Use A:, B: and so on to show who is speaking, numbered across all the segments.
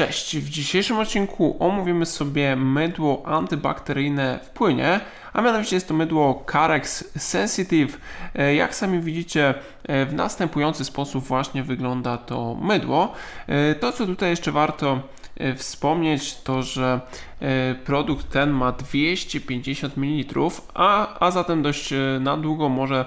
A: Cześć, w dzisiejszym odcinku omówimy sobie mydło antybakteryjne w płynie, a mianowicie jest to mydło Carex Sensitive. E, Jak sami widzicie, e, w następujący sposób właśnie wygląda to mydło. E, To, co tutaj jeszcze warto wspomnieć, to że produkt ten ma 250 ml, a, a zatem dość na długo może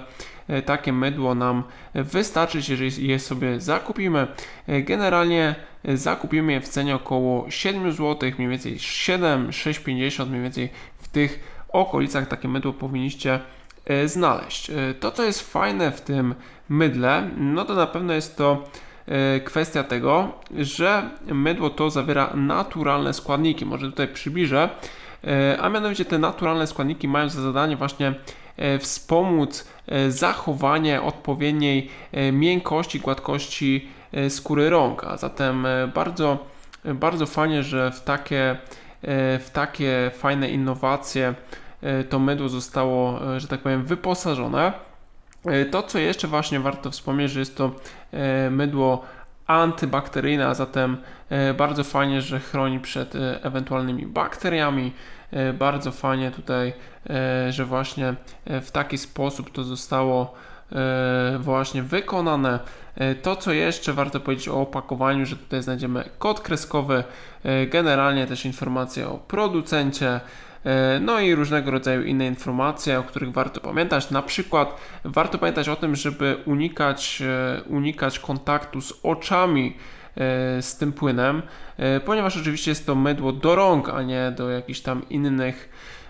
A: takie mydło nam wystarczyć, jeżeli je sobie zakupimy. E, Generalnie e, zakupimy je w cenie około 7 zł, mniej więcej 7, 6,50 mniej więcej w tych okolicach takie mydło powinniście e, znaleźć. E, To, co jest fajne w tym mydle, no to na pewno jest to e, kwestia tego, że mydło to zawiera naturalne składniki. Może tutaj przybliżę. E, A mianowicie te naturalne składniki mają za zadanie właśnie e, wspomóc e, zachowanie odpowiedniej e, miękkości, gładkości e, skóry rąk. A zatem e, bardzo, bardzo fajnie, że w takie, e, w takie fajne innowacje e, to mydło zostało, e, że tak powiem, wyposażone. E, To, co jeszcze właśnie warto wspomnieć, że jest to e, mydło antybakteryjne, a zatem e, bardzo fajnie, że chroni przed e, ewentualnymi bakteriami. E, Bardzo fajnie tutaj, e, że właśnie e, w taki sposób to zostało właśnie wykonane. E, To, co jeszcze warto powiedzieć o opakowaniu, że tutaj znajdziemy kod kreskowy, e, generalnie też informacje o producencie, e, no i różnego rodzaju inne informacje, o których warto pamiętać. Na przykład warto pamiętać o tym, żeby unikać, e, unikać kontaktu z oczami e, z tym płynem, e, ponieważ oczywiście jest to mydło do rąk, a nie do jakichś tam innych, e,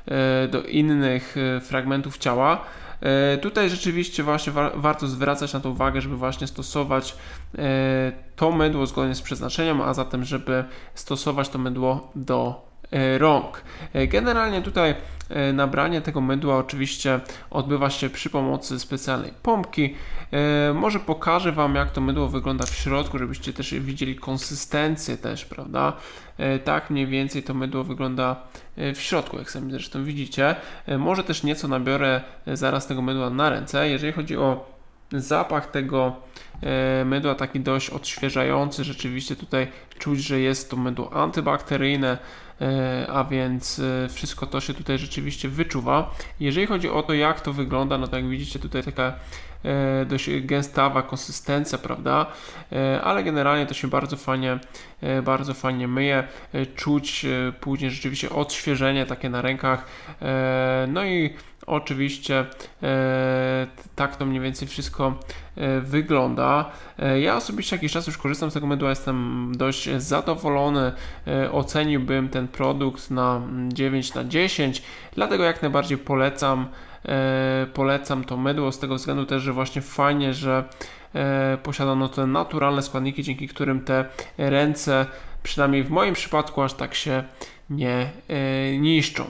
A: do innych e, fragmentów ciała. E, Tutaj rzeczywiście właśnie wa- warto zwracać na to uwagę, żeby właśnie stosować e, to mydło zgodnie z przeznaczeniem, a zatem żeby stosować to mydło do e, rąk. E, Generalnie tutaj e, nabranie tego mydła oczywiście odbywa się przy pomocy specjalnej pompki. E, Może pokażę Wam jak to mydło wygląda w środku, żebyście też widzieli konsystencję też, prawda? E, Tak mniej więcej to mydło wygląda e, w środku, jak sami zresztą widzicie. E, Może też nieco nabiorę e, zaraz tego mydła na ręce. Jeżeli chodzi o zapach tego e, mydła, taki dość odświeżający, rzeczywiście tutaj czuć, że jest to mydło antybakteryjne, e, a więc e, wszystko to się tutaj rzeczywiście wyczuwa. Jeżeli chodzi o to, jak to wygląda, no to jak widzicie tutaj taka e, dość gęstawa konsystencja, prawda? E, Ale generalnie to się bardzo fajnie, e, bardzo fajnie myje. E, Czuć e, później rzeczywiście odświeżenie takie na rękach. E, No i oczywiście e, tak to mniej więcej wszystko e, wygląda. E, Ja osobiście jakiś czas już korzystam z tego mydła, jestem dość zadowolony. Oceniłbym ten produkt na mm, 9 na 10, dlatego jak najbardziej polecam polecam to mydło z tego względu też, że właśnie fajnie, że posiadano te naturalne składniki, dzięki którym te ręce, przynajmniej w moim przypadku, aż tak się nie e, niszczą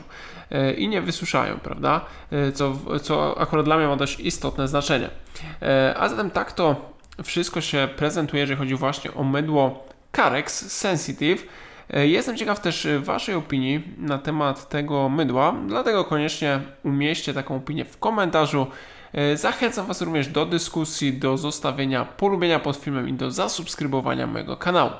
A: e, i nie wysuszają, prawda? E, Co, co akurat dla mnie ma dość istotne znaczenie. A zatem tak to wszystko się prezentuje, jeżeli chodzi właśnie o mydło Carex Sensitive. Jestem ciekaw też Waszej opinii na temat tego mydła, dlatego koniecznie umieśćcie taką opinię w komentarzu. Zachęcam Was również do dyskusji, do zostawienia polubienia pod filmem i do zasubskrybowania mojego kanału.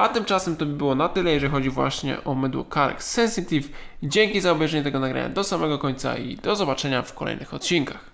A: A tymczasem to by było na tyle, jeżeli chodzi właśnie o mydło Carex Sensitive. Dzięki za obejrzenie tego nagrania do samego końca i do zobaczenia w kolejnych odcinkach.